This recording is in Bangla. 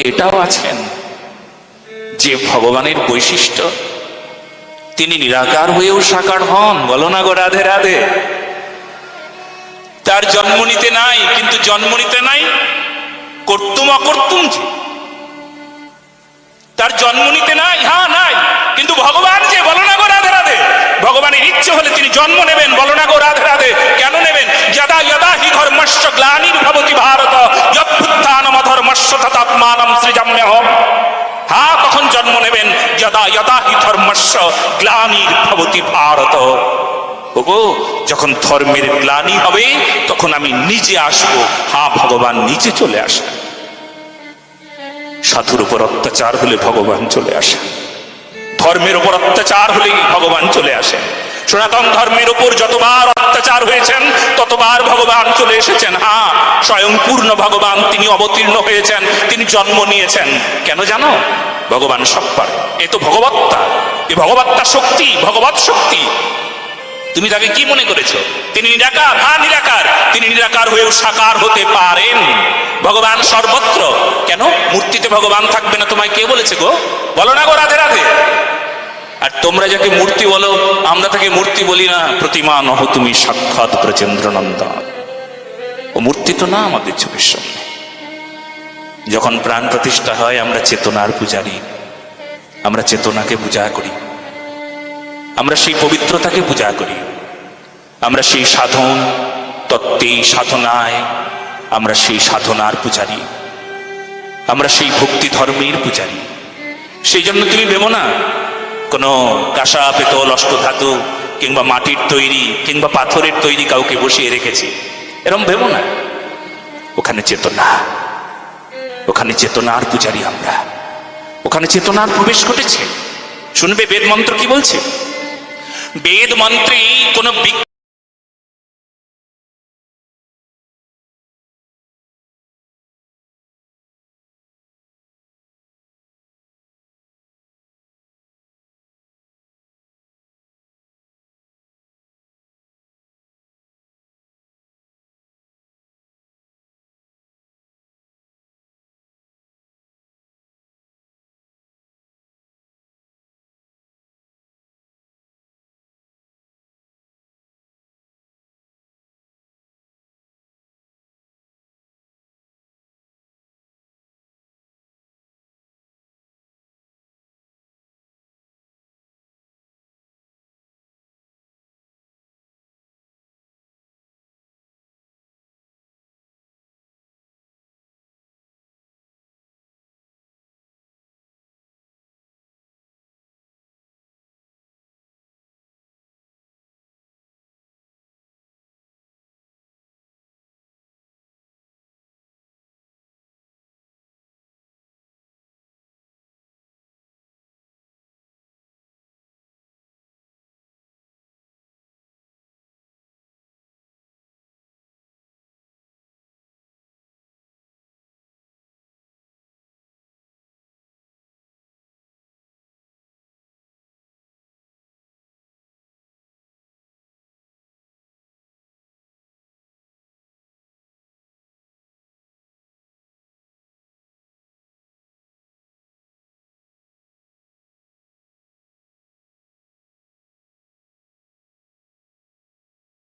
এটাও আছেন যে ভগবানের বৈশিষ্ট্য। তিনি নিরাকার হয়েও সাকার হন। বলো না গো রাধে রাধে। তার জন্ম নিতে নাই, কিন্তু জন্ম নিতে নাই করতুম অকর্তুম যে। তার জন্ম নিতে নাই হ্যাঁ নাই, কিন্তু ভগবান যে, বলো না গো রাধে রাধে। ভগবানের ইচ্ছে হলে তিনি জন্ম নেবেন, বলো না গো রাধে রাধে। কেন নেবেন? যদা যদা হি ধর্মস্য গ্লানির ভবতি ভারত। তথাত্মানম সৃজাম্যহম হ্যাঁ তখন জন্ম নেবেন যদা যদা হি ধর্মস্য গ্লানির ভবতি ভারত ওগো যখন ধর্মের গ্লানি হবে তখন আমি নিজে আসব। হ্যাঁ ভগবান নিজে চলে আসেন সাধুর উপর অত্যাচার হলে ভগবান চলে আসে। ধর্মের উপর অত্যাচার হলেই ভগবান চলে আসেন সনাতন ধর্মের উপর যতবার অত্যাচার হয়েছেন, ততবার ভগবান চলে এসেছেন। হ্যাঁ স্বয়ং পূর্ণ ভগবান তিনি অবতীর্ণ হয়েছেন, তিনি জন্ম নিয়েছেন। কেন জানো? ভগবান সব পারে। এ তো ভগবত্তা। এ ভগবত্তা শক্তি ভগবত শক্তি। তুমি তাকে কি মনে করেছ? তিনি নিরাকার। হ্যাঁ নিরাকার। তিনি নিরাকার হয়েও সাকার হতে পারেন। ভগবান সর্বত্র। কেন? মূর্তিতে ভগবান থাকবে না, তোমায় কে বলেছে গো? বলো না গো রাধে রাধে। তোমরা যাকে মূর্তি বলো, আমরা তাকে মূর্তি বলি না। প্রতিমা নহ, তুমি সাক্ষাৎ ব্রজেন্দ্রনন্দন ও মূর্তি তো না আমাদের চোখের সামনে। যখন প্রাণ প্রতিষ্ঠা হয়, আমরা চেতনার পূজারি। আমরা চেতনাকে পূজা করি। আমরা সেই পবিত্রতাকে পূজা করি। আমরা সেই সাধন তত্ত্বে সাধনায় আমরা সেই সাধনার পূজারি। আমরা সেই ভক্তি ধর্মের পূজারি। সেই জন্য তুমি ভেবো না কোনো কাঁসা, পেতল অষ্টধাতু কিংবা মাটির তৈরি কিংবা পাথরের তৈরি কাউকে বসিয়ে রেখেছি, এরম ভেব না। ওখানে চেতনা। ওখানে চেতনার পূজারি আমরা। ওখানে চেতনার প্রবেশ ঘটেছে। শুনবে বেদ মন্ত্র কি বলছে? বেদ মন্ত্রে কোনো